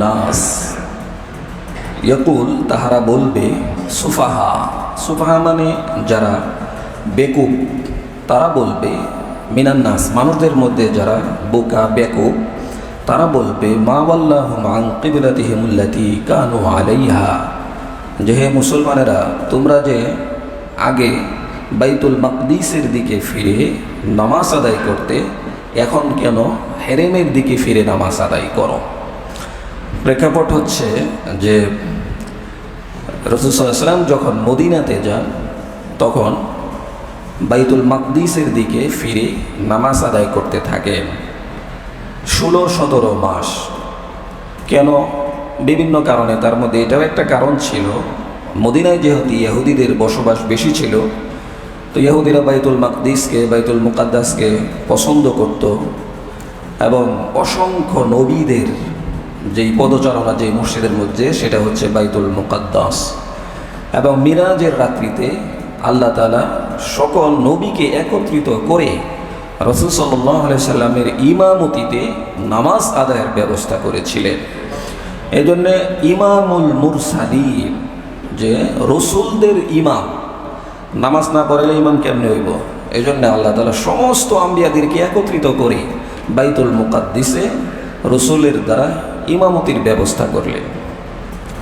নাস ইয়াকুল তাহারা বলবে সুফাহা সুফাহা মানে যারা বেকুব তারা বলবে মিনান্নাস মানুষদের মধ্যে যারা বোকা বেকুব তারা বলবে মা আল্লাহ মাং কিবিলাতিহিমুল্লাতি কানু আলাইহা যে হে মুসলমানেরা তোমরা যে আগে বাইতুল মকদিসের দিকে ফিরে নামাজ আদায় করতে এখন কেন হেরেমের দিকে ফিরে নামাজ আদায় করো? প্রেক্ষাপট হচ্ছে যে রসুলাম যখন মদিনাতে যান, তখন বাইতুল মাকদিসের দিকে ফিরে নামাজ আদায় করতে থাকেন। ষোলো, সতেরো মাস। কেন? বিভিন্ন কারণে। তার মধ্যে এটাও একটা কারণ ছিল, মদিনায় যেহেতু ইহুদিদের বসবাস বেশি ছিল তো ইহুদিরা বাইতুল মাকদিসকে, বাইতুল মুকাদ্দাসকে পছন্দ করত এবং অসংখ্য নবীদের যেই পদচারণা যে মসজিদের মধ্যে সেটা হচ্ছে বাইতুল মুকাদ্দাস। এবং মিরাজের রাত্রিতে আল্লাহ তালা সকল নবীকে একত্রিত করে রসুল সাল্লাহ সাল্লামের ইমামতিতে নামাজ আদায়ের ব্যবস্থা করেছিলেন। এই জন্যে ইমামুল মুরসালিম যে রসুলদের ইমাম নামাজ না পড়ালে ইমাম কেমনে হইব? এই জন্য আল্লাহ তালা সমস্ত আম্বিয়াদেরকে একত্রিত করে বাইতুল মুকাদ্দিসে রসুলের দ্বারা ইমামতির ব্যবস্থা করলেন।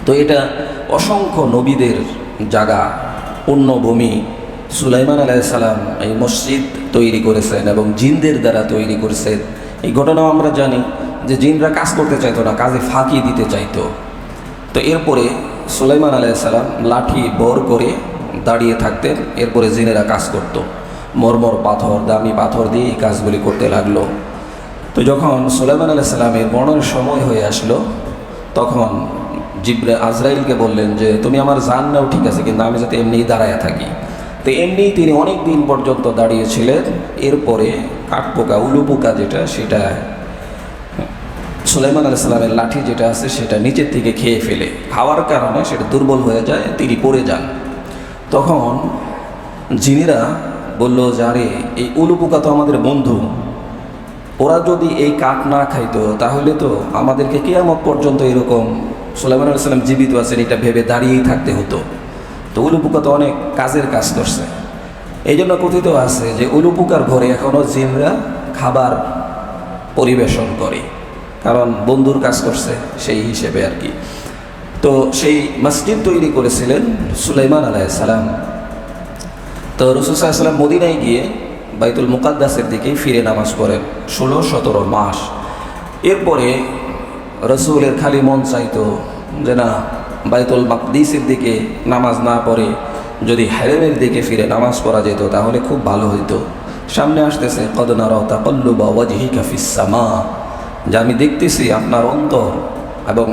তো এটা অসংখ্য নবীদের জায়গা পুণ্যভূমি সুলাইমান আলাইসালাম এই মসজিদ তৈরি করেছেন এবং জিনদের দ্বারা তৈরি করেছেন। এই ঘটনাও আমরা জানি যে জিনরা কাজ করতে চাইতো না, কাজে ফাঁকি দিতে চাইতো। তো এরপরে সুলাইমান আলাইসালাম লাঠি বর করে দাঁড়িয়ে থাকতেন, এরপরে জিনেরা কাজ করত। মরমর পাথর, দামি পাথর দিয়ে এই কাজগুলি করতে লাগল। তো যখন সুলাইমান আলাইসালামের মরণের সময় হয়ে আসলো, তখন জিব্রে আজরাইলকে বললেন যে, তুমি আমার জান নাও, ঠিক আছে, কিন্তু আমি যাতে এমনিই দাঁড়ায় থাকি। তো এমনি তিনি অনেক দিন পর্যন্ত দাঁড়িয়েছিলেন। এরপরে কাঠপোকা, উলুপোকা যেটা, সেটা সুলাইমান আলাইসালামের লাঠি যেটা আছে, সেটা নিচের থেকে খেয়ে ফেলে। খাওয়ার কারণে সেটা দুর্বল হয়ে যায়, তিনি পড়ে যান। তখন জিনিরা বলল, যে আরে এই উলুপোকা তো আমাদের বন্ধু। ওরা যদি এই কাঠ না খাইতো, তাহলে তো আমাদেরকে কেয়ামত পর্যন্ত এরকম সুলাইমান আলাইসাল্লাম জীবিত আছেন, এটা ভেবে দাঁড়িয়েই থাকতে হতো। তো উলুপুকা তো অনেক কাজের কাজ করছে। এই জন্য কথিত আছে যে উলুপুকার ঘরে এখনও জিনরা খাবার পরিবেশন করে। কারণ বন্ধুর কাজ করছে, সেই হিসেবে আর কি। তো সেই মসজিদ তৈরি করেছিলেন সুলাইমান আলাইসালাম তো রসুসাল্লাম মদিনায় গিয়ে বাইতুল মুকাদ্দাসের দিকে ফিরে নামাজ পড়েন ষোলো সতেরো মাস। এরপরে রসুলের খালি মন চাইতো যে না, বাইতুল মাকদিসের দিকে নামাজ না পড়ে যদি হেরেমের দিকে ফিরে নামাজ পড়া যেত তাহলে খুব ভালো হইতো। সামনে আসতেছে কদনারাও তাকল্লুবা ওয়াজহি কাফিসামা যে আমি দেখতেছি আপনার অন্তর। এবং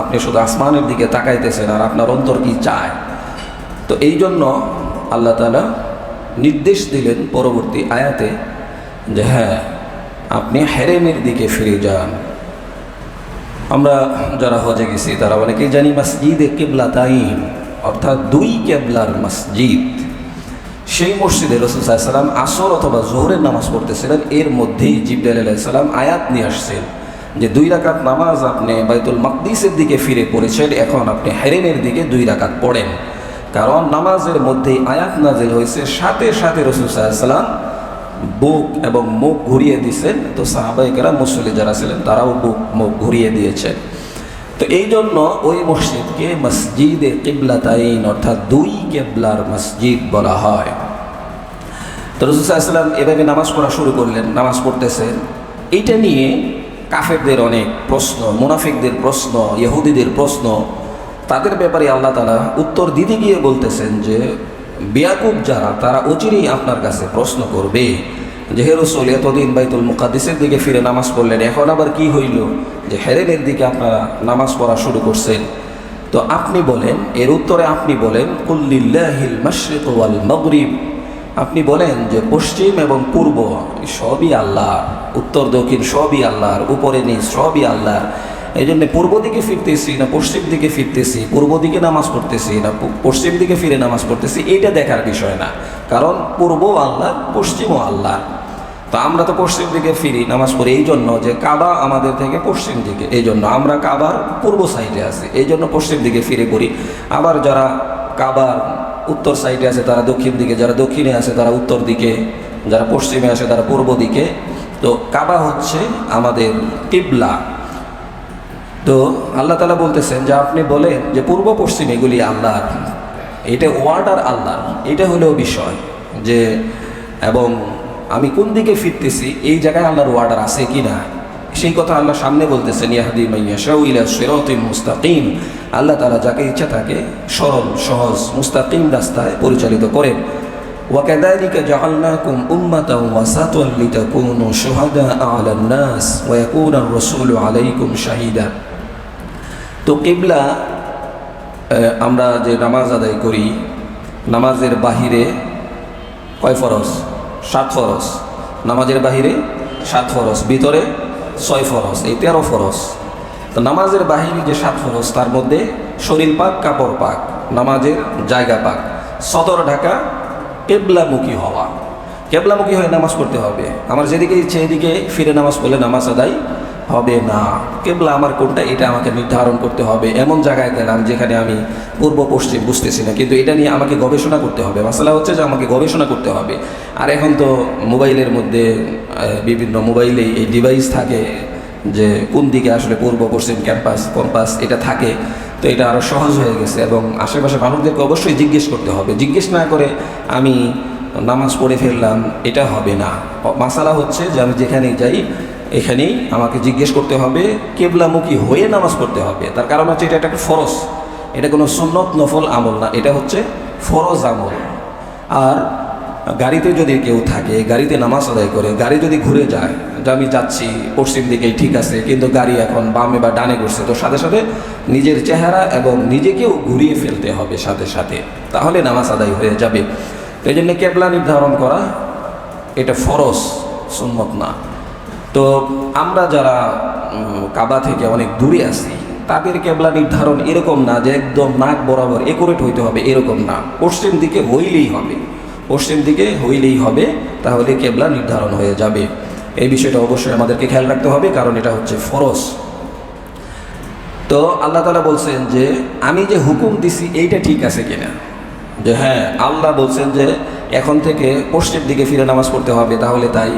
আপনি শুধু আসমানের দিকে তাকাইতেছেন আর আপনার অন্তর কি চায়? তো এই জন্য আল্লাহ তালা নির্দেশ দিলেন পরবর্তী আয়াতে যে হ্যাঁ আপনি হেরেমের দিকে ফিরে যান। আমরা যারা হজে গেছি, তারা অনেকেই জানি মসজিদে কেবলা তাইন, অর্থাৎ দুই কেবলার মসজিদ। সেই মসজিদে রসুলাম আসর অথবা জোহরের নামাজ পড়তেছিলেন, এর মধ্যেই জিবদাল আলাইসাল্লাম আয়াত নিয়ে আসছেন। যে দুই রাকাত নামাজ আপনি বাইতুল মকদিসের দিকে ফিরে পড়েছেন, এখন আপনি হেরেমের দিকে দুই রাকাত পড়েন। কারণ নামাজের মধ্যেই আয়াত নাজিল হয়েছে, সাথে সাথে রসুল সাল্লাম বুক এবং মুখ ঘুরিয়ে দিয়েছেন। তো সাহাবাহিকেরা মুসলি যারা ছিলেন, তারাও বুক, মুখ ঘুরিয়ে দিয়েছেন। তো এই জন্য ওই মসজিদকে মসজিদে কিবলাতাইন, অর্থাৎ দুই কেবলার মসজিদ বলা হয়। তো রসুল রসুলাম এভাবে নামাজ পড়া শুরু করলেন, নামাজ পড়তেছেন। এইটা নিয়ে কাফেরদের অনেক প্রশ্ন, মুনাফিকদের প্রশ্ন, ইহুদিদের প্রশ্ন। তাদের ব্যাপারে আল্লাহ তালা উত্তর দিতে গিয়ে বলতেছেন যে, বিয়াকুব যারা, তারা অচিরেই আপনার কাছে প্রশ্ন করবে যে, হে রসুল, এতদিন বাইতুল মুকাদ্দিসের দিকে ফিরে নামাজ পড়লেন, এখন আবার কি হইল? যে, হেরেনের দিকে আপনারা নামাজ পড়া শুরু করছেন। তো আপনি বলেন, এর উত্তরে আপনি বলেন কুল্লিল্লাহিল মশরিক ওয়াল মগরিব। আপনি বলেন যে পশ্চিম এবং পূর্ব সবই আল্লাহ উত্তর, দক্ষিণ সবই আল্লাহর, উপরে নিচ সবই আল্লাহর। এই জন্য পূর্ব দিকে ফিরতেছি না, পশ্চিম দিকে ফিরতেছি, পূর্ব দিকে নামাজ পড়তেছি না পশ্চিম দিকে ফিরে নামাজ পড়তেছি, এইটা দেখার বিষয় না। কারণ পূর্ব আল্লাহ, পশ্চিমও আল্লাহ। তো আমরা তো পশ্চিম দিকে ফিরি নামাজ পড়ি এই জন্য যে কাবা আমাদের থেকে পশ্চিম দিকে এই জন্য আমরা কাবার পূর্ব সাইডে আছি এই জন্য পশ্চিম দিকে ফিরে পড়ি আবার যারা কাবার উত্তর সাইডে আছে, তারা দক্ষিণ দিকে, যারা দক্ষিণে আছে তারা উত্তর দিকে, যারা পশ্চিমে আসে তারা পূর্ব দিকে। তো কাবা হচ্ছে আমাদের কিবলা। তো আল্লাহ তালা বলতেছেন যে আপনি বলেন যে পূর্ব পশ্চিম এগুলি আল্লাহর। এটা ওয়ার্ডার আল্লাহর। এটা হলেও বিষয় যে, এবং আমি কোন দিকে ফিরতেছি, এই জায়গায় আল্লাহর ওয়ার্ডার আছে কি না সেই কথা আল্লাহ সামনে বলতেছেন ইয়াহাদি মাইয়া শাউইলা সিরাতিন মুস্তাকিম আল্লাহ তালা যাকে ইচ্ছা তাকে সরল সহজ মুস্তাকিম রাস্তায় পরিচালিত করেন وكذلك جعلناكم أمة وسطا لتكونوا شهداء على الناس ويكون الرسول عليكم شهيدا তো কিবলা আহ, আমরা যে নামাজ আদায় করি নামাজের বাহিরে কয় ফরজ সাত ফরজ নামাজের বাহিরে সাত ফরজ ভিতরে ছয় ফরস এই তেরো ফরস তো নামাজের বাহিরে যে সাত ফরস তার মধ্যে শরীর পাক, কাপড় পাক, নামাজের জায়গা পাক। সদর ঢাকা কেবলামুখী হওয়া। কেবলামুখী হয়ে নামাজ পড়তে হবে। আমার যেদিকে ইচ্ছে, এদিকে ফিরে নামাজ পড়লে নামাজ আদায় হবে না। কেবলা আমার কোনটা, এটা আমাকে নির্ধারণ করতে হবে। এমন জায়গায় গেলাম যেখানে আমি পূর্ব পশ্চিম বুঝতেছি না। কিন্তু এটা নিয়ে আমাকে গবেষণা করতে হবে। মশলা হচ্ছে যে আমাকে গবেষণা করতে হবে। আর এখন তো মোবাইলের মধ্যে বিভিন্ন মোবাইলে এই ডিভাইস থাকে যে কোন দিকে আসলে পূর্ব, পশ্চিম ক্যাম্পাস কম্পাস এটা থাকে। তো এটা আরও সহজ হয়ে গেছে এবং আশেপাশে মানুষদেরকে অবশ্যই জিজ্ঞেস করতে হবে। জিজ্ঞেস না করে আমি নামাজ পড়ে ফেললাম, এটা হবে না। মাসালা হচ্ছে যে আমি যেখানেই যাই এখানেই আমাকে জিজ্ঞেস করতে হবে, কেবলামুখী হয়ে নামাজ পড়তে হবে। তার কারণ হচ্ছে এটা একটা ফরজ। এটা কোনো সুন্নত নফল আমল না, এটা হচ্ছে ফরজ আমল। আর গাড়িতে যদি কেউ থাকে, গাড়িতে নামাজ আদায় করে, গাড়ি যদি ঘুরে যায়, যে আমি যাচ্ছি, পশ্চিম দিকেই ঠিক আছে, কিন্তু গাড়ি এখন বামে বা ডানে ঘুরছে, তো সাথে সাথে নিজের চেহারা এবং নিজেকেও ঘুরিয়ে ফেলতে হবে সাথে সাথে। তাহলে নামাজ আদায় হয়ে যাবে। এই জন্য কেবলা নির্ধারণ করা, এটা ফরজ, সুন্নত না। তো আমরা যারা কাবা থেকে অনেক দূরে আছি, তাদের কেবলা নির্ধারণ এরকম না যে একদম নাক বরাবর একুরেট হইতে হবে, এরকম না। পশ্চিম দিকে হইলেই হবে। পশ্চিম দিকে হইলেই হবে, তাহলে কেবলা নির্ধারণ হয়ে যাবে। এই বিষয়টা অবশ্যই আমাদেরকে খেয়াল রাখতে হবে, কারণ এটা হচ্ছে ফরস তো আল্লাহ তালা বলছেন যে, আমি যে হুকুম দিছি, এইটা ঠিক আছে কিনা? যে হ্যাঁ আল্লাহ বলছেন যে, এখন থেকে পশ্চিম দিকে ফিরে নামাজ পড়তে হবে, তাহলে তাই।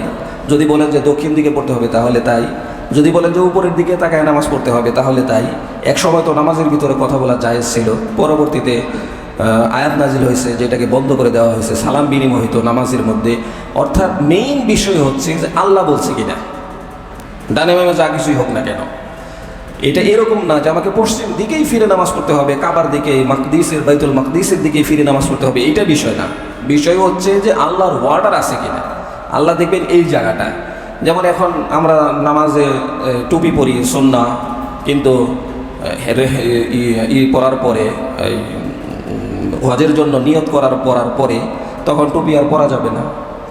যদি বলেন যে দক্ষিণ দিকে পড়তে হবে, তাহলে তাই। যদি বলেন যে উপরের দিকে তাকায় নামাজ পড়তে হবে, তাহলে তাই। এক সময় তো নামাজের ভিতরে কথা বলা জায়েজ ছিল। পরবর্তীতে আয়াত নাজিল হয়েছে, যেটাকে বন্ধ করে দেওয়া হয়েছে, সালাম বিনিময় হইতো নামাজের মধ্যে। অর্থাৎ মেইন বিষয় হচ্ছে যে আল্লাহ বলছে কিনা। ডানে বামে যা কিছুই হোক না কেন। এটা এরকম না যে আমাকে পশ্চিম দিকেই ফিরে নামাজ পড়তে হবে, কাবার দিকে, মাকদিসের, বাইতুল মাকদিসের দিকে ফিরে নামাজ পড়তে হবে, এটা বিষয় না। বিষয় হচ্ছে যে আল্লাহর ওয়ার্ডার আছে কিনা। আল্লাহ দেখবেন এই জায়গাটা। যেমন এখন আমরা নামাজে টুপি পরি, সন্না, কিন্তু ই- পরার পরে হজের জন্য নিয়ত করার, পরার পরে তখন টুপি আর পরা যাবে না।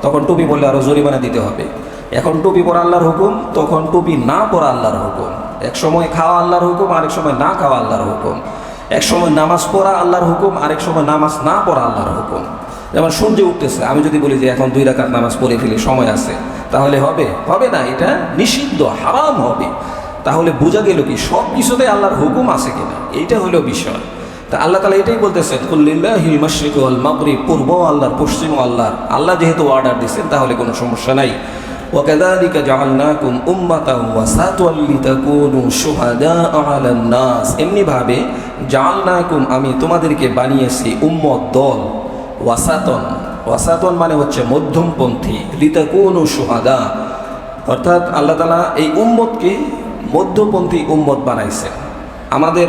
তখন টুপি পরলে আরও জরিমানা দিতে হবে। এখন টুপি পরা আল্লাহর হুকুম, তখন টুপি না পরা আল্লাহর হুকুম। এক সময় খাওয়া আল্লাহর হুকুম, আরেক সময় না খাওয়া আল্লাহর হুকুম। এক সময় নামাজ পড়া আল্লাহর হুকুম, আরেক সময় নামাজ না পড়া আল্লাহর হুকুম। যেমন সূর্য উঠতেছে আমি যদি বলি যে এখন দুই রাকাত নামাজ পড়ে ফেলি সময় আছে তাহলে হবে হবে না এটা নিষিদ্ধ হারাম হবে তাহলে বোঝা গেল কি সব কিছুতে আল্লাহর হুকুম আছে কিনা এইটা হলো বিষয় তা আল্লাহ তালা এটাই বলতেছেন কুল্লিল্লাহিল মাশরিক ওয়াল মাগরিব পূর্ব আল্লাহর পশ্চিম আল্লাহর আল্লাহ যেহেতু অর্ডার দিচ্ছেন তাহলে কোনো সমস্যা নাই وكذلك جعلناكم أمة وسطا لتكونوا شهداء على الناس এমনি ভাবে জাআলনাকুম আমি তোমাদেরকে বানিয়েছি উম্মত দল ওয়াসাতন। ওয়াসাতন মানে হচ্ছে মধ্যমপন্থী, লিতাকুনু সুহাদা অর্থাৎ আল্লাহ তালা এই উম্মতকে মধ্যপন্থী উম্মত বানাইছে। আমাদের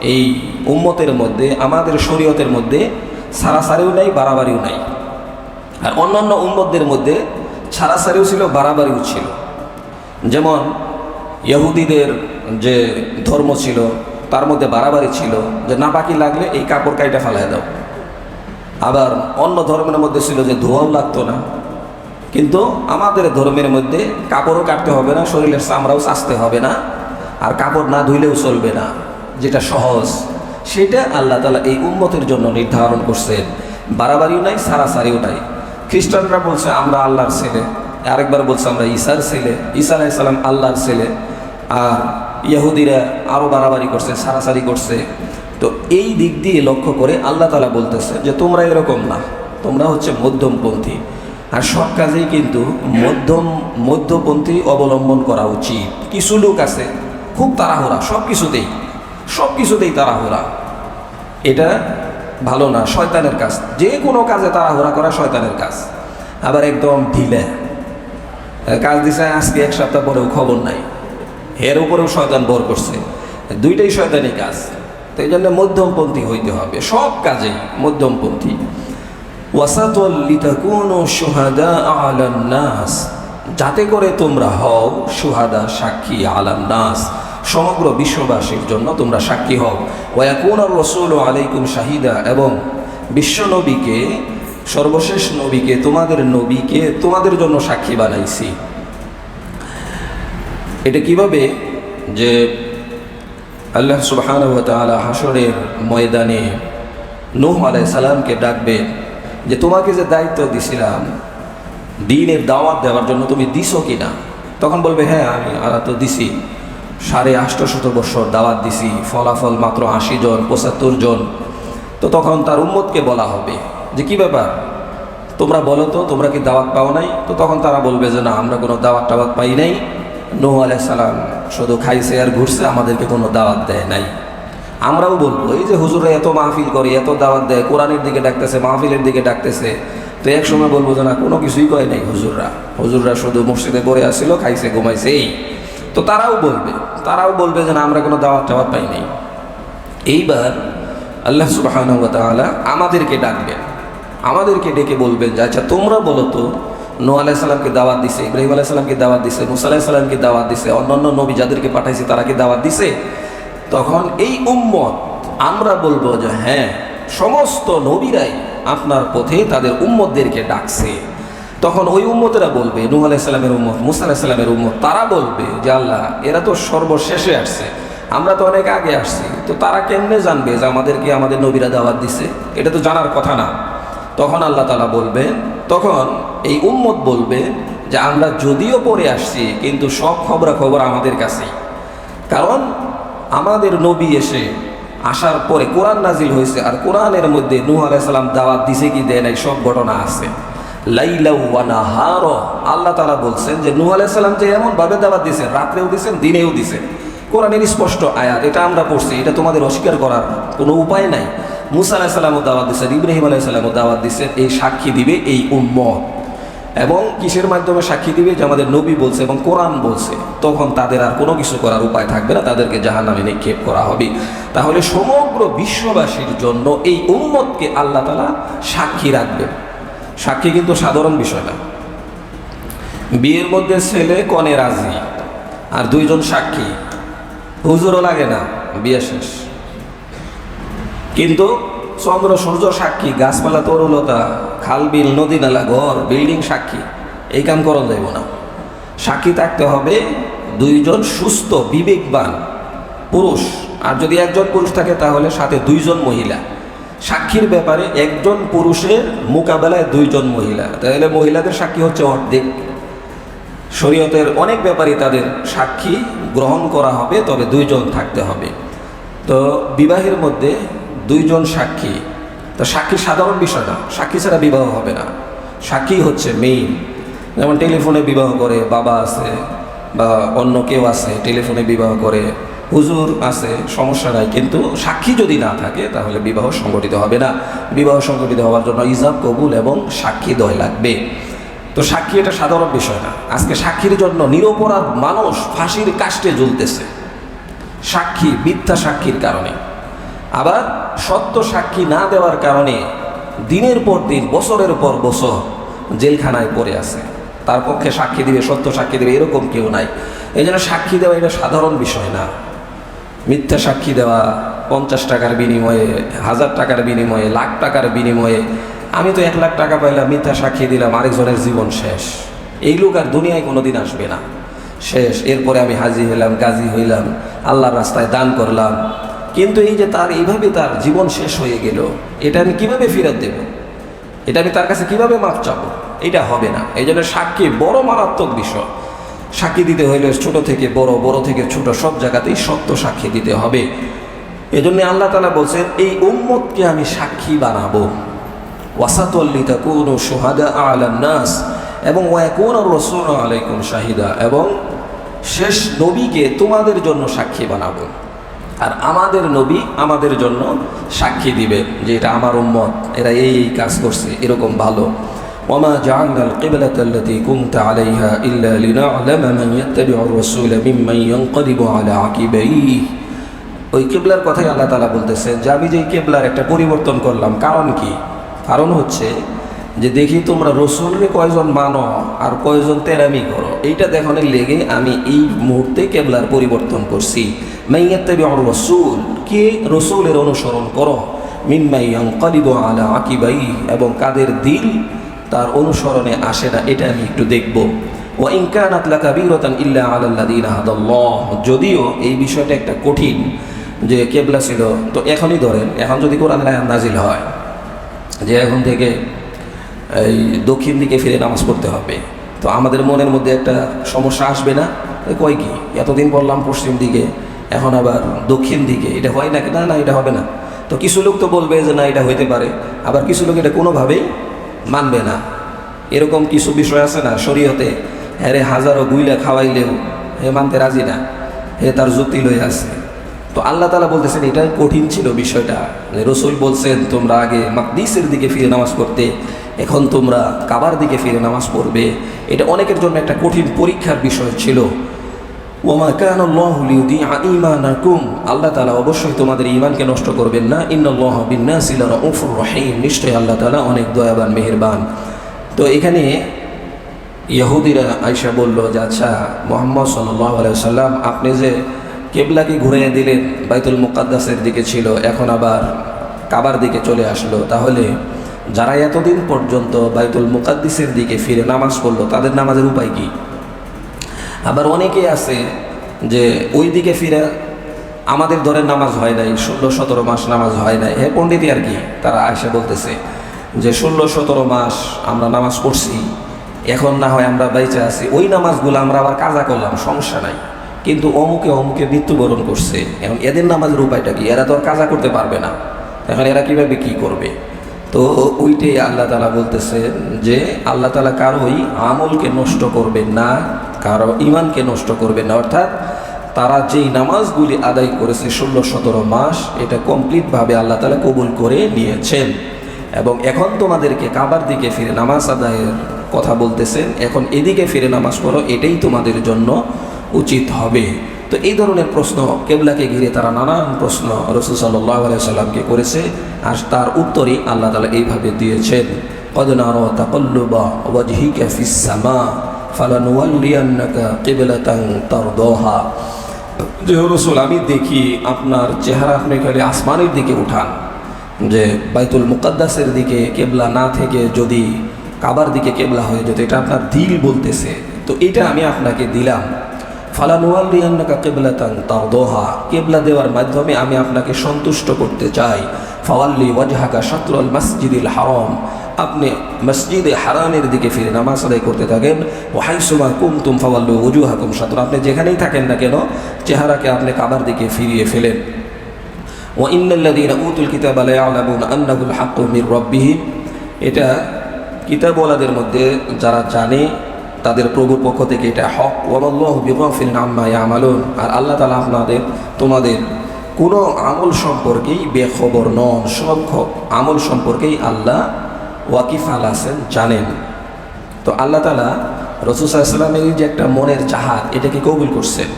এই উম্মতের মধ্যে, আমাদের শরীয়তের মধ্যে সারাসারিও নাই, বাড়াবাড়িও নাই। আর অন্যান্য উম্মতদের মধ্যে ছাড়াছাড়িও ছিল, বাড়াবাড়িও ছিল। যেমন ইহুদিদের যে ধর্ম ছিল, তার মধ্যে বাড়াবাড়ি ছিল যে নাপাকি লাগলে এই কাপড় কাইটা ফালাই দাও। আবার অন্য ধর্মের মধ্যে ছিল যে ধোয়াও লাগতো না। কিন্তু আমাদের ধর্মের মধ্যে কাপড়ও কাটতে হবে না, শরীরের চামড়াও চাচতে হবে না, আর কাপড় না ধুইলেও চলবে না, যেটা সহজ। সেটা আল্লাহ তালা এই উম্মতের জন্য নির্ধারণ করছেন। বাড়াবাড়িও নাই, সারাসারিও নাই। খ্রিস্টানরা বলছে, আমরা আল্লাহর ছেলে। আরেকবার বলছে, আমরা ঈসার ছেলে। ঈসা আলাইসাল্লাম আল্লাহর ছেলে। আর ইহুদিরা আরও বাড়াবাড়ি করছে, সারাসারি করছে। তো এই দিক দিয়ে লক্ষ্য করে আল্লাহ তালা বলতেছে যে তোমরা এরকম না, তোমরা হচ্ছে মধ্যমপন্থী। আর সব কাজেই কিন্তু মধ্যম, মধ্যপন্থী অবলম্বন করা উচিত। কিছু লোক আছে, খুব তাড়াহুড়া, সব কিছুতেই সব কিছুতেই তাড়াহুড়া। এটা ভালো না, শয়তানের কাজ। যে কোনো কাজে তাড়াহুড়া করা শয়তানের কাজ। আবার একদম ঢিলে। কাজ দিছে, আজকে এক সপ্তাহ পরেও খবর নাই। এর উপরেও শয়তান বর করছে। দুইটাই শয়তানি কাজ। তো এই জন্য মধ্যমপন্থী হইতে হবে, সব কাজেই মধ্যমপন্থী। নাস, যাতে করে তোমরা হও সুহাদা সাক্ষী আলান নাস, সমগ্র বিশ্ববাসীর জন্য তোমরা সাক্ষী হও। ওয়াকুন রসুল আলাইকুম শাহিদা, এবং বিশ্ব নবীকে, সর্বশেষ নবীকে, তোমাদের নবীকে তোমাদের জন্য সাক্ষী বানাইছি। এটা কীভাবে? যে আল্লাহ সুবহান হাসরের ময়দানে নূহ আলাই সালামকে ডাকবে যে, তোমাকে যে দায়িত্ব দিছিলাম, দিনের দাওয়াত দেওয়ার জন্য তুমি দিছো কি না তখন বলবে হ্যাঁ আমি আরা তো দিছি। সাড়ে আষ্টশত বছর দাওয়াত দিছি, ফলাফল মাত্র আশি জন পঁচাত্তর জন তো তখন তার উম্মতকে বলা হবে যে, কি ব্যাপার? তোমরা বলো তো, তোমরা কি দাওয়াত পাও নাই? তো তখন তারা বলবে যে, না, আমরা কোনো দাওয়াত টাওয়াত পাই নাই। আলাইহিস সালাম শুধু খাইছে আর ঘুরছে, আমাদেরকে কোনো দাওয়াত দেয় নাই। আমরাও বলব, এই যে হুজুরা এত মাহফিল করে, এত দাওয়াত দেয়, কোরআনের দিকে ডাকতেছে, মাহফিলের দিকে ডাকতেছে, তো এক সময় বলব যে না, কোনো কিছুই কয় নাই হুজুররা। হুজুররা শুধু মসজিদে পড়ে আসছিল, খাইছে ঘুমাইছে এই তো তারাও বলবে তারাও বলবে যে না, আমরা কোনো দাওয়াত টাওয়াত পাই নাই। এইবার আল্লাহ তাআলা আমাদেরকে ডাকবেন, আমাদেরকে ডেকে বলবেন যে আচ্ছা তোমরা বলো তো নো আলাইসাল্লামকে দাওয়াত দিছে, ইব্রাহিম আলাইসাল্লামকে দাওয়াত দিছে, মুসা আলাইসাল্লামকে দাওয়াত দিছে, অন্যান্য নবী যাদেরকে পাঠাইছে তারা কি দাওয়াত দিছে। তখন এই উম্মত, আমরা বলব যে হ্যাঁ সমস্ত নবীরাই আপনার পথে তাদের উম্মতদেরকে ডাকছে। তখন ওই উম্মতেরা বলবে, নূহ আলাইসাল্লামের উম্মত, মুসা আলাইসাল্লামের উম্মত, তারা বলবে যে আল্লাহ, এরা তো সর্বশেষে আসছে, আমরা তো অনেক আগে আসছি, তো তারা কেমনে জানবে যে আমাদেরকে আমাদের নবীরা দাওয়াত দিছে? এটা তো জানার কথা না। তখন আল্লাহ তালা বলবেন তখন এই উম্মত বলবে যে আমরা যদিও পড়ে আসছি, কিন্তু সব খবরাখবর আমাদের কাছেই। কারণ আমাদের নবী এসে আসার পরে কোরআন নাজিল হয়েছে, আর কোরআনের মধ্যে নূহ আলাইসাল্লাম দাওয়াত দিছে কি দেয় নাই, সব ঘটনা আছে। লাইলাউয়ানাহার আল্লাহ তালা বলছেন যে নূহ আলাইসাল্লাম যে এমনভাবে দাওয়াত দিয়েছেন রাত্রেও দিছেন, দিনেও দিছেন কোরআনের স্পষ্ট আয়াত, এটা আমরা পড়ছি, এটা তোমাদের অস্বীকার করার কোনো উপায় নাই। মুসা আলাহিসাল্লামও দাওয়াত দিচ্ছেন ইব্রাহিম আলাইসাল্লামও দাওয়াত দিচ্ছেন এই সাক্ষী দিবে এই উম্মত। এবং কিসের মাধ্যমে সাক্ষী দিবে? যে আমাদের নবী বলছে এবং কোরআন বলছে। তখন তাদের আর কোনো কিছু করার উপায় থাকবে না, তাদেরকে জাহান নামে নিক্ষেপ করা হবে। তাহলে সমগ্র বিশ্ববাসীর জন্য এই উম্মতকে আল্লাহ তালা সাক্ষী রাখবেন। সাক্ষী কিন্তু সাধারণ বিষয় না। বিয়ের মধ্যে ছেলে কনে রাজি, আর দুইজন সাক্ষী। হুজুরও লাগে না, বিয়ে শেষ। কিন্তু চন্দ্র, সূর্য সাক্ষী, গাছপালা তরুলতা খাল, বিল, নদী, নালা, ঘর, বিল্ডিং সাক্ষী, এই কাম করা যাইব না। সাক্ষী থাকতে হবে দুইজন সুস্থ, বিবেকবান পুরুষ। আর যদি একজন পুরুষ থাকে, তাহলে সাথে দুইজন মহিলা। সাক্ষীর ব্যাপারে একজন পুরুষের মোকাবেলায় দুইজন মহিলা। তাহলে মহিলাদের সাক্ষী হচ্ছে অর্ধেক। শরীয়তের অনেক ব্যাপারই তাদের সাক্ষী গ্রহণ করা হবে, তবে দুইজন থাকতে হবে। তো বিবাহের মধ্যে দুইজন সাক্ষী। তো সাক্ষী সাধারণ বিষয় না, সাক্ষী ছাড়া বিবাহ হবে না। সাক্ষী হচ্ছে মেইন যেমন টেলিফোনে বিবাহ করে, বাবা আছে বা অন্য কেউ আছে টেলিফোনে বিবাহ করে, হুজুর আছে, সমস্যা নাই। কিন্তু সাক্ষী যদি না থাকে, তাহলে বিবাহ সংগঠিত হবে না। বিবাহ সংগঠিত হওয়ার জন্য ইজাব কবুল এবং সাক্ষী দয় লাগবে। তো সাক্ষী এটা সাধারণ বিষয় না। আজকে সাক্ষীর জন্য নিরপরাধ মানুষ ফাঁসির কাষ্টে জ্বলতেছে সাক্ষী মিথ্যা সাক্ষীর কারণে। আবার সত্য সাক্ষী না দেওয়ার কারণে দিনের পর দিন, বছরের পর বছর জেলখানায় পড়ে আছে। তার পক্ষে সাক্ষী দিবে, সত্য সাক্ষী দিবে, এরকম কেউ নাই। এই জন্য সাক্ষী দেওয়া এটা সাধারণ বিষয় না। মিথ্যা সাক্ষী দেওয়া পঞ্চাশ টাকার বিনিময়ে, হাজার টাকার বিনিময়ে, লাখ টাকার বিনিময়ে, আমি তো এক লাখ টাকা পাইলাম, মিথ্যা সাক্ষী দিলাম, আরেকজনের জীবন শেষ। এই লোক আর দুনিয়ায় কোনো দিন আসবে না। শেষ। এরপরে আমি হাজি হইলাম, গাজী হইলাম, আল্লাহর রাস্তায় দান করলাম। কিন্তু এই যে তার, এইভাবে তার জীবন শেষ হয়ে গেল, এটা আমি কীভাবে ফেরত দেব? এটা আমি তার কাছে কীভাবে মাপ চাবো? এটা হবে না। এই জন্য সাক্ষী বড় মারাত্মক বিষয়। সাক্ষী দিতে হইলে ছোট থেকে বড় বড় থেকে ছোট, সব জায়গাতেই সত্য সাক্ষী দিতে হবে। এজন্য আল্লাহ তালা বলছেন, এই উম্মতকে আমি সাক্ষী বানাবো। ওয়াসাতল্লিতা কোন সোহাদা আলান্নাস এবং ওয়াকুন রসুন আলাইকুম শাহিদা এবং শেষ নবীকে তোমাদের জন্য সাক্ষী বানাবো। আর আমাদের নবী আমাদের জন্য সাক্ষী দিবে যে এটা আমার উম্মত এরা এই এই কাজ করছে এরকম ভালো وما جعلنا القبلة التي كنت عليها إلا لنعلم من يتبع الرسول ممن ينقلب على عقبيه ওই কেবলার কথাই আল্লাহ তালা বলতেছে যে আমি যে কেবলার একটা পরিবর্তন করলাম কারণ কি কারণ হচ্ছে যে দেখি তোমরা রসুলকে কয়জন মানো আর কয়জন তেরামি করো। এইটা দেখানোর লেগে আমি এই মুহূর্তে কেবলার পরিবর্তন করছি। মাইয়াত্তে রসুল, কে রসুলের অনুসরণ করো? মিনমাই অঙ্কলিব আলা আকিবাই, এবং কাদের দিল তার অনুসরণে আসে না, এটা আমি একটু দেখব। ও ইনকানাত লাকাবীরাতান ইল্লা আলাল্লাযীনা হাদাল্লাহ, যদিও এই বিষয়টা একটা কঠিন যে কেবলা ছিল। তো এখনই ধরেন, এখন যদি কোরআন নাজিল হয়, যে এখন থেকে এই দক্ষিণ দিকে ফিরে নামাজ পড়তে হবে। তো আমাদের মনের মধ্যে একটা সমস্যা আসবে না? কয় কি? এতদিন বললাম পশ্চিম দিকে, এখন আবার দক্ষিণ দিকে। এটা হয় নাকি? না না, এটা হবে না। তো কিছু লোক তো বলবে যে না, এটা হইতে পারে। আবার কিছু লোক এটা কোনোভাবেই মানবে না। এরকম কিছু বিষয় আছে না শরীয়তে? হ্যারে হাজারো গুইলা খাওয়াইলেও হে মানতে রাজি না। হে তার যুক্তি লয়ে আছে। তো আল্লাহ তালা বলতেছেন, এটাই কঠিন ছিল বিষয়টা। যে রসুল বলছেন, তোমরা আগে মাকদিসের দিকে ফিরে নামাজ পড়তে, এখন তোমরা কাবার দিকে ফিরে নামাজ পড়বে। এটা অনেকের জন্য একটা কঠিন পরীক্ষার বিষয় ছিল। ওমা কান ইমানাকুম আল্লাহ তালা অবশ্যই তোমাদের ইমানকে নষ্ট করবেন না। ইন্নআল্লাহ বিন্নাসিল রউফুর রহিম। নিশ্চয়ই আল্লাহ তালা অনেক দয়াবান, মেহেরবান। তো এখানে ইহুদিরা আয়সা বলল যে আচ্ছা মোহাম্মদ সাল্লাহ সাল্লাম আপনি যে কেবলাকে ঘুরিয়ে দিলেন, বাইতুল মুকাদ্দাসের দিকে ছিল, এখন আবার কাবার দিকে চলে আসলো। তাহলে যারা এতদিন পর্যন্ত বাইতুল মুকাদ্দিসের দিকে ফিরে নামাজ পড়ল, তাদের নামাজের উপায় কি? আবার অনেকে আছে যে ওই দিকে ফিরে আমাদের ধরে নামাজ হয় নাই, ষোলো সতেরো মাস নামাজ হয় নাই। হ্যাঁ পণ্ডিতই আর কি? তারা আয়সা বলতেছে যে ষোলো সতেরো মাস আমরা নামাজ পড়ছি, এখন না হয় আমরা বাইচে আছি, ওই নামাজগুলো আমরা আবার কাজা করলাম, সমস্যা নাই। কিন্তু অমুকে অমুকে মৃত্যুবরণ করছে। এখন এদের নামাজের উপায়টা কি? এরা তো আর কাজা করতে পারবে না। এখন এরা কীভাবে কি করবে? তো ওইটাই আল্লাহ তালা বলতেছেন যে, আল্লাহ তালা কারোই আমলকে নষ্ট করবেন না, কারও ইমানকে নষ্ট করবেন না। অর্থাৎ তারা যেই নামাজগুলি আদায় করেছে ষোলো, সতেরো মাস, এটা কমপ্লিটভাবে আল্লাহ তালা কবুল করে নিয়েছেন। এবং এখন তোমাদেরকে কাবার দিকে ফিরে নামাজ আদায়ের কথা বলতেছেন এখন এদিকে ফিরে নামাজ পড়ো, এটাই তোমাদের জন্য উচিত হবে। তো এই ধরনের প্রশ্ন কেবলাকে ঘিরে তারা নানান প্রশ্ন রসুল সাল্লাহ সাল্লামকে করেছে আর তার উত্তরই আল্লাহ তালা এইভাবে দিয়েছেন। যে রসুল, আমি দেখি আপনার চেহারা আপনি খালি আসমানের দিকে উঠান, যে বাইতুল মুকাদ্দাসের দিকে কেবলা না থেকে যদি কাবার দিকে কেবলা হয়ে যেত, এটা আপনার দিল বলতেছে। তো এটা আমি আপনাকে দিলাম। ফালানুয়াল্লিয়ান্নাকা কেবলাতান তারদোহা কেবলা দেওয়ার মাধ্যমে আমি আপনাকে সন্তুষ্ট করতে চাই। ফাওয়াল্লি ওয়াজহাকা শাতরুল মসজিদুল হারাম। আপনি মসজিদে হারামের দিকে ফিরে নামাজ আদায় করতে থাকেন। ও হাইসুমা কুমতুম ফাওয়াল্লু উজু হাকুম শাতর। আপনি যেখানেই থাকেন না কেন, চেহারাকে আপনি কাবার দিকে ফিরিয়ে ফেলেন। ও ইন্নাল্লাযীনা উতুল কিতাবা লা ইয়ালামুনা আন্নাহুল হাক্কু মির রাব্বিহিম এটা কিতাবওয়ালাদের মধ্যে যারা জানে তাদের প্রভুর পক্ষ থেকে এটা হক। ওয়াল্লাহ বিগফিল আম্মা ইয়ামালুন। আর আল্লাহ তালা আপনাদের, তোমাদের কোনো আমল সম্পর্কেই বেখবর নন। সব আমল সম্পর্কেই আল্লাহ ওয়াকিফ আল আছেন জানেন। তো আল্লাহ তালা রসুসাল্লামের যে একটা মনের চাহাত এটাকে কবুল করছেন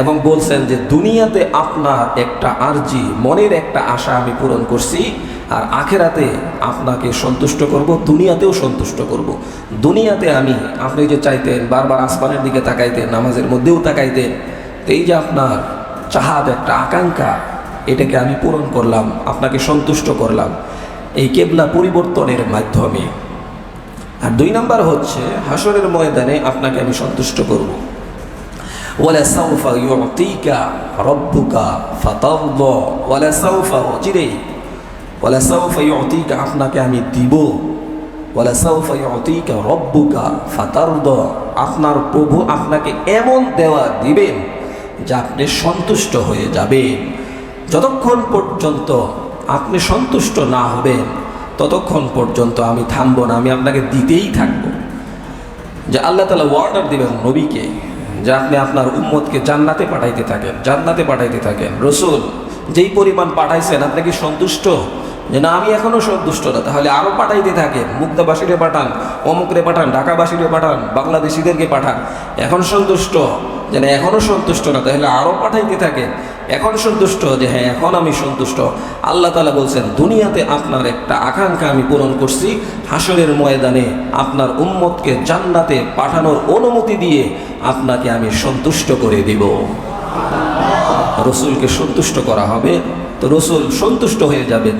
এবং বলছেন যে, দুনিয়াতে আপনার একটা আর্জি, মনের একটা আশা আমি পূরণ করছি আর আখেরাতে আপনাকে সন্তুষ্ট করব, দুনিয়াতেও সন্তুষ্ট করব। দুনিয়াতে আমি, আপনি যে চাইতেন, বারবার আসমানের দিকে তাকাইতেন, নামাজের মধ্যেও তাকাইতেন তো এই যে আপনার চাহাদ একটা আকাঙ্ক্ষা, এটাকে আমি পূরণ করলাম, আপনাকে সন্তুষ্ট করলাম, এই কেবলা পরিবর্তনের মাধ্যমে। আর দুই নাম্বার হচ্ছে হাসরের ময়দানে আপনাকে আমি সন্তুষ্ট করব। ওয়ালা সাউফা ইউতিকা রব্বুকা ফাতারদা, ওয়ালা সাউফা চিরেই ওয়ালা সাউফা ইউতিকা আপনাকে আমি দিব। ওয়ালা সাউফা ইউতিকা রব্বুকা ফাতারদ আপনার প্রভু আপনাকে এমন দেওয়া দিবেন যা আপনি সন্তুষ্ট হয়ে যাবেন। যতক্ষণ পর্যন্ত আপনি সন্তুষ্ট না হবেন, ততক্ষণ পর্যন্ত আমি থামবো না, আমি আপনাকে দিতেই থাকব। যে আল্লাহ তালা ওয়ার্ডার দিবেন নবীকে যে আপনি আপনার উম্মতকে জান্নাতে পাঠাইতে থাকেন, জান্নাতে পাঠাইতে থাকেন। রসুল, যেই পরিমাণ পাঠাইছেন, আপনি কি সন্তুষ্ট? যে না, আমি এখনও সন্তুষ্ট না। তাহলে আরও পাঠাইতে থাকেন মুক্তাবাসীরে পাঠান, অমুকরে পাঠান, ঢাকাবাসীরে পাঠান, বাংলাদেশিদেরকে পাঠান। এখন সন্তুষ্ট যে না এখনও সন্তুষ্ট না, তাহলে আরও পাঠাইতে থাকে। এখন সন্তুষ্ট যে হ্যাঁ এখন আমি সন্তুষ্ট আল্লাহ তালা বলছেন, দুনিয়াতে আপনার একটা আকাঙ্ক্ষা আমি পূরণ করছি। হাসরের ময়দানে আপনার উম্মতকে জান্নাতে পাঠানোর অনুমতি দিয়ে আপনাকে আমি সন্তুষ্ট করে দিব। রসুলকে সন্তুষ্ট করা হবে, তো রসুল সন্তুষ্ট হয়ে যাবেন।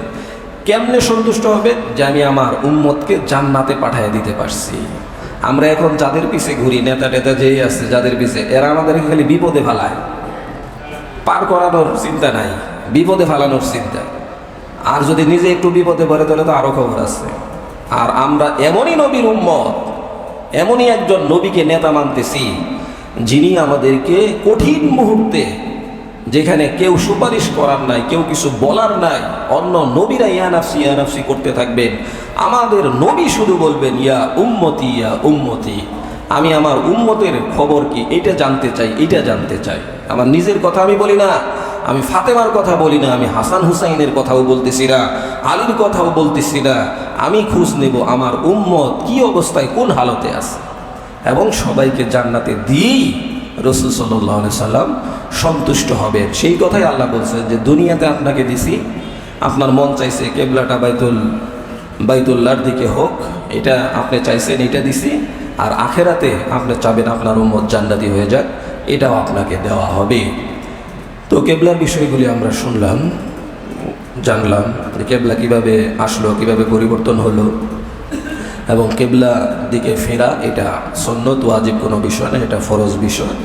কেমনে সন্তুষ্ট হবে? যে আমি আমার উম্মতকে জান্নাতে পাঠিয়ে দিতে পারছি। আমরা এখন যাদের পিছে ঘুরি, নেতা টেতা যেই আছে যাদের পিছে, এরা আমাদেরকে খালি বিপদে ফেলায়। পার করানোর চিন্তা নাই, বিপদে ফেলানোর চিন্তা। আর যদি নিজে একটু বিপদে পড়ে, তাহলে তো আরও খবর আছে। আর আমরা এমনই নবীর উম্মত, এমনই একজন নবীকে নেতা মানতেছি, যিনি আমাদেরকে কঠিন মুহূর্তে যেখানে কেউ সুপারিশ করার নাই, কেউ কিছু বলার নাই, অন্য নবীরা ইয়ানাফসি ইয়ানাফসি করতে থাকবেন। আমাদের নবী শুধু বলবেন, ইয়া উম্মতি ইয়া উম্মতি। আমি আমার উম্মতের খবর কি? এটা জানতে চাই, এটা জানতে চাই। আমার নিজের কথা আমি বলি না, আমি ফাতেমার কথা বলি না, আমি হাসান হুসাইনের কথাও বলতেছি না, আলীর কথাও বলতেছি না। আমি খোঁজ নেব আমার উম্মত কি অবস্থায় কোন হালতে আছে। এবং সবাইকে জান্নাতে দিয়েই রসুল সাল্লাহ সাল্লাম সন্তুষ্ট হবেন। সেই কথাই আল্লাহ বলছেন যে, দুনিয়াতে আপনাকে দিছি, আপনার মন চাইছে কেবলাটা বাইতুল বাইতুল্লার দিকে হোক, এটা আপনি চাইছেন, এটা দিছি, আর আখেরাতে আপনি চাবেন আপনার উম্মত জান্নাতি হয়ে যাক, এটাও আপনাকে দেওয়া হবে। তো কেবলার বিষয়গুলি আমরা শুনলাম, জানলাম যে কেবলা কীভাবে আসলো, কীভাবে পরিবর্তন হলো। এবং কেবলা দিকে ফেরা এটা সন্ন্যত ওয়াজিব কোনো বিষয় না এটা ফরজ বিষয়।